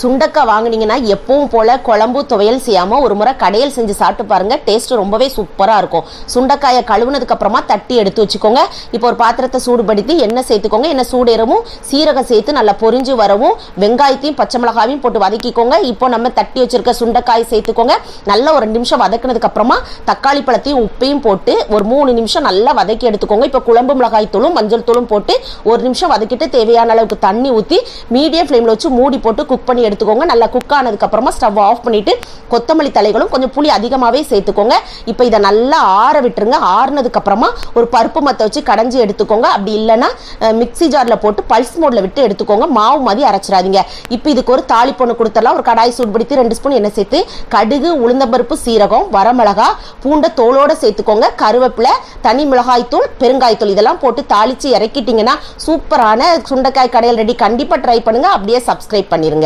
சுண்டக்காய் வாங்குனீங்கன்னா எப்பவும் போல் குழம்பு துவையல் செய்யாமல் ஒரு முறை கடையில் செஞ்சு சாப்பிட்டு பாருங்கள் டேஸ்ட் ரொம்பவே சூப்பராக இருக்கும். சுண்டக்காயை கழுவுனதுக்கப்புறமா தட்டி எடுத்து வச்சுக்கோங்க. இப்போ ஒரு பாத்திரத்தை சூடுபடுத்தி எண்ணெய் சேர்த்துக்கோங்க. எண்ணெய் சூடேறவும் சீரகம் சேர்த்து நல்லா பொரிஞ்சு வரவும் வெங்காயத்தையும் பச்சை மிளகாவையும் போட்டு வதக்கிக்கோங்க. இப்போ நம்ம தட்டி வச்சிருக்க சுண்டக்காயை சேர்த்துக்கோங்க. நல்லா ஒரு நிமிஷம் வதக்கினதுக்கப்புறமா தக்காளி பழத்தையும் உப்பையும் போட்டு ஒரு மூணு நிமிஷம் நல்லா வதக்கி எடுத்துக்கோங்க. இப்போ குழம்பு மிளகாய் தூளும் மஞ்சள் தூளும் போட்டு ஒரு நிமிஷம் வதக்கிட்டு தேவையான அளவுக்கு தண்ணி ஊற்றி மீடியம் ஃப்ளேமில் வச்சு மூடி போட்டு குக் பண்ணி எடுத்துக்கோங்க. நல்லா குக் ஆனதுக்கு அப்புறமா ஸ்டவ் ஆஃப் பண்ணிட்டு கொத்தமல்லி தலைகளும் கொஞ்சம் புளி அதிகமாகவே சேர்த்துக்கோங்க. இப்போ இதை நல்லா ஆற விட்டுருங்க. ஆறுனதுக்கு அப்புறமா ஒரு பருப்பு மற்ற வச்சு கடைஞ்சி எடுத்துக்கோங்க. அப்படி இல்லைன்னா மிக்சி மிக்ஸி ஜாரில் போட்டு பல்ஸ் மோடில் விட்டு எடுத்துக்கோங்க. மாவு மாதிரி அரைச்சிடாதீங்க. இப்போ இதுக்கு ஒரு தாளிப்பொண்ணு கொடுத்துடலாம். ஒரு கடாய் சூடுபடுத்தி ரெண்டு ஸ்பூன் எண்ணெய் சேர்த்து கடுகு உளுந்தம்பருப்பு சீரகம் வரமிளகா பூண்டை தோலோடு சேர்த்துக்கோங்க. கருவேப்பிலை தனி மிளகாய் தூள் இதெல்லாம் போட்டு தாளிச்சு இறக்கிட்டீங்கன்னா சூப்பரான சுண்டைக்காய் கடையில் ரெடி கண்டிப்பாக ட்ரை பண்ணுங்க. அப்படியே சப்ஸ்கிரைப் பண்ணிருங்க.